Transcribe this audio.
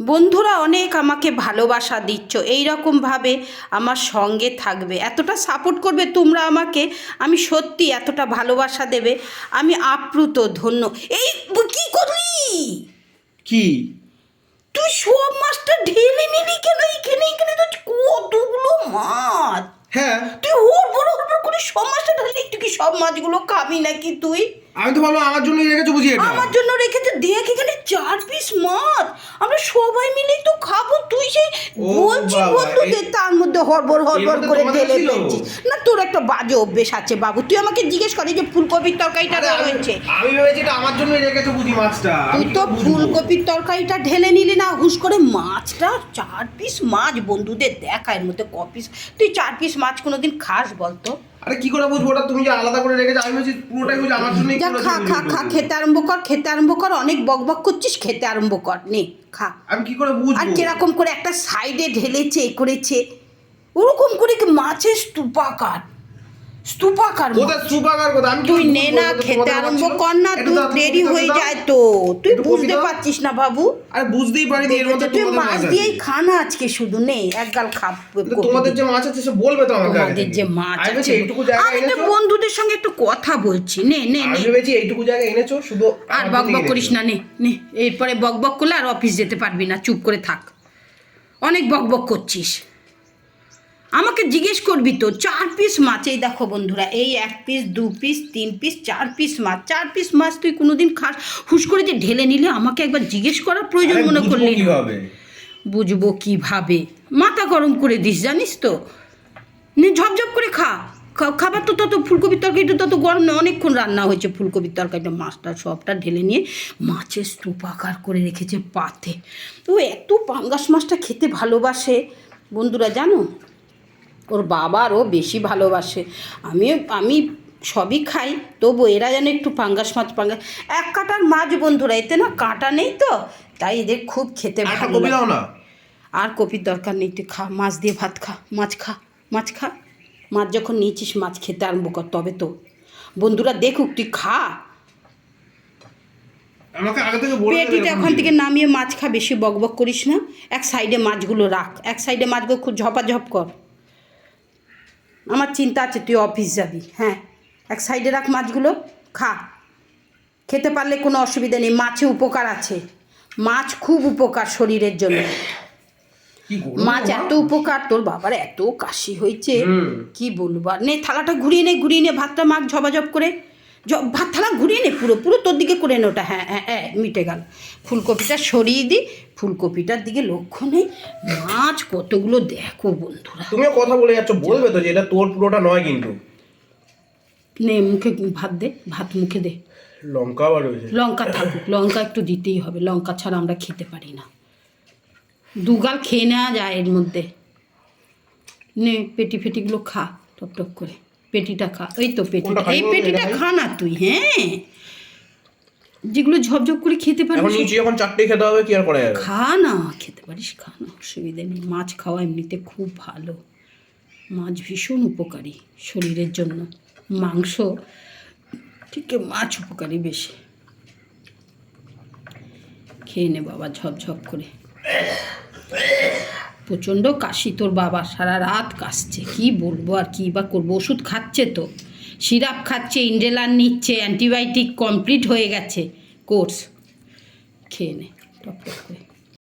বন্ধুরা অনেক আমাকে ভালোবাসা দিচ্ছ এই রকমভাবে আমার সঙ্গে থাকবে। এতটা সাপোর্ট করবে তোমরা আমাকে আমি সত্যি এতটা ভালোবাসা দেবে আমি আপ্লুত ধন্য। এই কি করলি? কি? তুই সব মাছটা ঢেলে নিলি কেন? এখানে এখানে তো কতগুলো মাছ। হ্যাঁ। তুই ওর বড় হবার করে সব মাছটা ঢালি তুই কি সব মাছগুলো খাবি নাকি তুই? আমি তো ভাবলাম আমার জন্য রেখেছো বুঝি এটা? আমার জন্য রেখেছে দেখ এখানে চার পিস সবাই মিলেই তো খাব তুই সেই বলছি বন্ধুদের তার মধ্যে হড়বড় হড়বড় মধ্যে করে ঢেলে? ফেলছিস না তোর একটা বাজে অভ্যেস আছে বাবু তুই আমাকে জিজ্ঞেস করি যে ফুলকপির তরকারিটা আমি- রয়েছে। আমি ভেবেছি এটা আমার জন্যই রেখেছো বুঝি মাছটা তুই তো ফুলকপির তরকারিটা ঢেলে নিলি না হুশ করে মাছটা চার পিস মাছ বন্ধুদের দেখা এর মধ্যে ক পিস তুই চার পিস মাছ কোনোদিন খাস বলতো? আরে কি করে বুঝব ওটা? তুমি যে আলাদা করে রেখেছো আমি বলছি পুরোটাই বুঝি আমার জন্য যা খা খা খা খেতে আরম্ভ কর খেতে আরম্ভ কর অনেক বক বক করছিস খেতে আরম্ভ কর নে খা। আমি কি করে বুঝব? আর কীরকম করে একটা সাইডে ঢেলেছে এ করেছে ওরকম করে কি মাছের স্তূপাকার স্তূপাকার কথা আমি তুই নে না খেতে আরম্ভ কর না দেরি হয়ে যায় তো। তুই বুঝতে পারছিস না বাবু? আরে বুঝতেই পারিনি এর মধ্যে তুই মাছ দিয়েই খা না আজকে শুধু নে এক গাল খা তোমাদের যে মাছ আছে সে বলবে তো আমাকে তোমাদের যে মাছ আছে এইটুকু জায়গা আমি তো বন্ধুদের সঙ্গে একটু কথা বলছি নে নে আমি ভেবেছি এইটুকু জায়গা এনেছো শুধু আর আমার বক বক করিস না নে নে এরপরে বক বক করলে আর অফিস যেতে পারবি না চুপ করে থাক। অনেক বক বক করছিস। আমাকে জিজ্ঞেস করবি তো চার পিস মাছ এই দেখো বন্ধুরা এই এক পিস দু পিস তিন পিস চার পিস মাছ চার পিস মাছ তুই কোনোদিন খাস হুস করে যে ঢেলে নিলে আমাকে একবার জিজ্ঞেস করার প্রয়োজন মনে করলি বুঝব কীভাবে? মাথা গরম করে দিস জানিস তো। ঝপঝপ করে খা। খা- খাবার তো তত ফুলকপির তরকারিটা তত গরম না অনেকক্ষণ রান্না হয়েছে ফুলকপির তরকারিটা মাছটা সবটা ঢেলে নিয়ে মাছের স্তূপাকার করে রেখেছে পাতে। তো এত পাঙ্গাস মাছটা খেতে ভালোবাসে বন্ধুরা জানো? ওর বাবারও বেশি ভালোবাসে। আমিও আমি সবই খাই তবু এরা যেন একটু পাঙ্গাস মাছ পাঙ্গাস এক কাটার মাছ বন্ধুরা এতে না কাঁটা নেই তো তাই এদের খুব খেতে ভালো না? আর কপির দরকার নেই তুই খা মাছ দিয়ে ভাত খা মাছ খা মাছ খা। মাছ যখন নিয়েছিস মাছ খেতে আরম্ভ কর তবে তো। বন্ধুরা দেখুক তুই খা। পেটিটা ওখান থেকে নামিয়ে মাছ খা বেশি বকবক করিস না। এক সাইডে মাছগুলো রাখ এক সাইডে মাছগুলো খুব ঝপাঝপ কর। আমার চিন্তা আছে তুই অফিস যাবি হ্যাঁ? এক সাইডে রাখ মাছগুলো খা। খেতে পারলে কোনো অসুবিধা নেই মাছে উপকার আছে। মাছ খুব উপকার শরীরের জন্য। মাছ এত উপকার তোর বাবার এত কাশি হয়েছে। কি বলব? আর নে থালাটা ঘুরিয়ে নে ঘুরিয়ে নে ভাতটা মাখ ঝবাঝপ করে। ভাত থালা ঘুরিয়ে নে পুরো পুরো তোর দিকে করে নে ওটা। হ্যাঁ হ্যাঁ হ্যাঁ মিটে গেল। ফুলকপিটা সরিয়ে দিই ফুলকপিটার দিকে লক্ষ্য নেই। মাছ কতগুলো দেখো বন্ধুরা। তুমিও কথা বলে যাচ্ছ বলবে তো যে এটা তোর পুরোটা নয় কিন্তু। নে মুখে ভাত দে ভাত মুখে দে। লঙ্কা আবার রয়েছে। লঙ্কা থাকুক লঙ্কা একটু দিতেই হবে লঙ্কা ছাড়া আমরা খেতে পারি না। দুগাল খেয়ে নেওয়া যায় এর মধ্যে। নে পেটি ফেটিগুলো খা টপ টপ করে। পেটিটা খা এই তো পেটিটা। এই পেটিটা খা না তুই হ্যাঁ। যেগুলো ঝপঝপ করে খেতে এখন পারিস নিচে যখন চারটে খেতে হবে কি আর করা যাবে? খা না খেতে পারিস খা না অসুবিধে নেই। মাছ খাওয়া এমনিতে খুব ভালো। মাছ ভীষণ উপকারী শরীরের জন্য। মাংস ঠিক মাছ উপকারী বেশি। খেয়ে নে বাবা ঝপঝপ করে। প্রচণ্ড কাশি, তোর বাবা সারা রাত কাশছে। কি বলব আর কি বা করব? ওষুধ খাচ্ছে তো। সিরাপ খাচ্ছে, ইন্ডেলার নিচ্ছে, অ্যান্টিবায়োটিক কমপ্লিট হয়ে গেছে। কোর্স। খেয়ে নে টপ করে।